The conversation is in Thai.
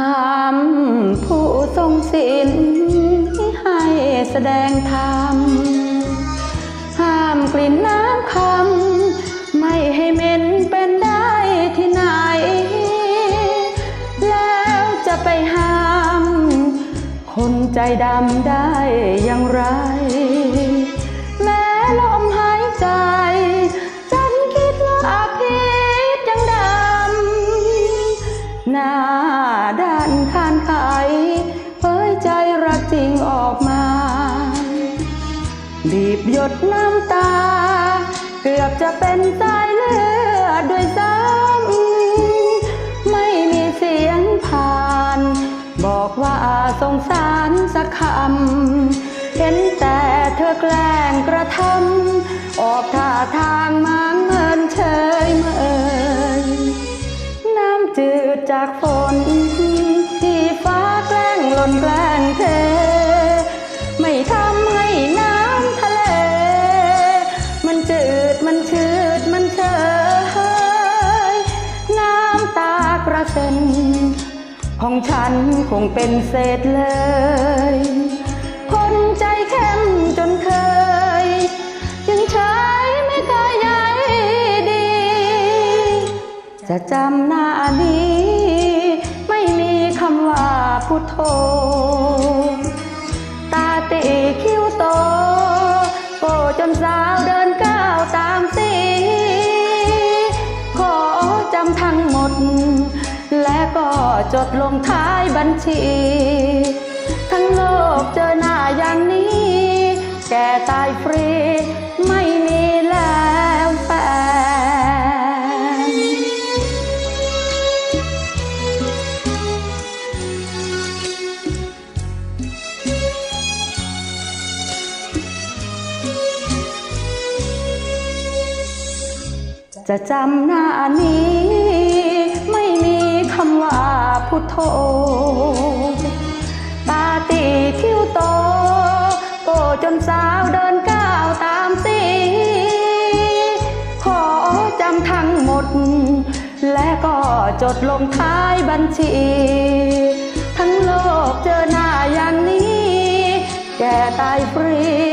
ห้ามผู้ทรงศีลให้แสดงธรรม ห้ามกลิ่นน้ำคำไม่ให้เหม็นเป็นได้ที่ไหน แล้วจะไปห้าม คนใจดำได้อย่าง บีบหยดน้ำตา เกือบจะเป็นสายเลือดด้วยซ้ำไม่มีเสียงผ่าน บอกว่าสงสารสักคำเห็นแต่เธอแกล้งกระทำออกท่าทางมาง เซนของฉันคงเป็นเศษเลย คนใจเข้มจนเคย จึงใช้ไม่เคยใยดี จะจำหน้านี้ ไม่มีคำว่าพุทโธ ตาตีคิ้วโตโกจนสาวเดินก้าวตามสีขอจำทั้งหมด จดลงท้ายบัญชี ทั้งโลกเจอหน้าอย่างนี้ แก่ตายฟรี ไม่มีแล้วแฟน จะจำหน้านี้ ว่าพุทโธตาตีคิ้วโตโกจนสาวเดินก้าวตามสีขอจำทั้งหมด และก็จดลงท้ายบัญชี ทั้งโลกเจอหน้าอย่างนี้ แกตายฟรี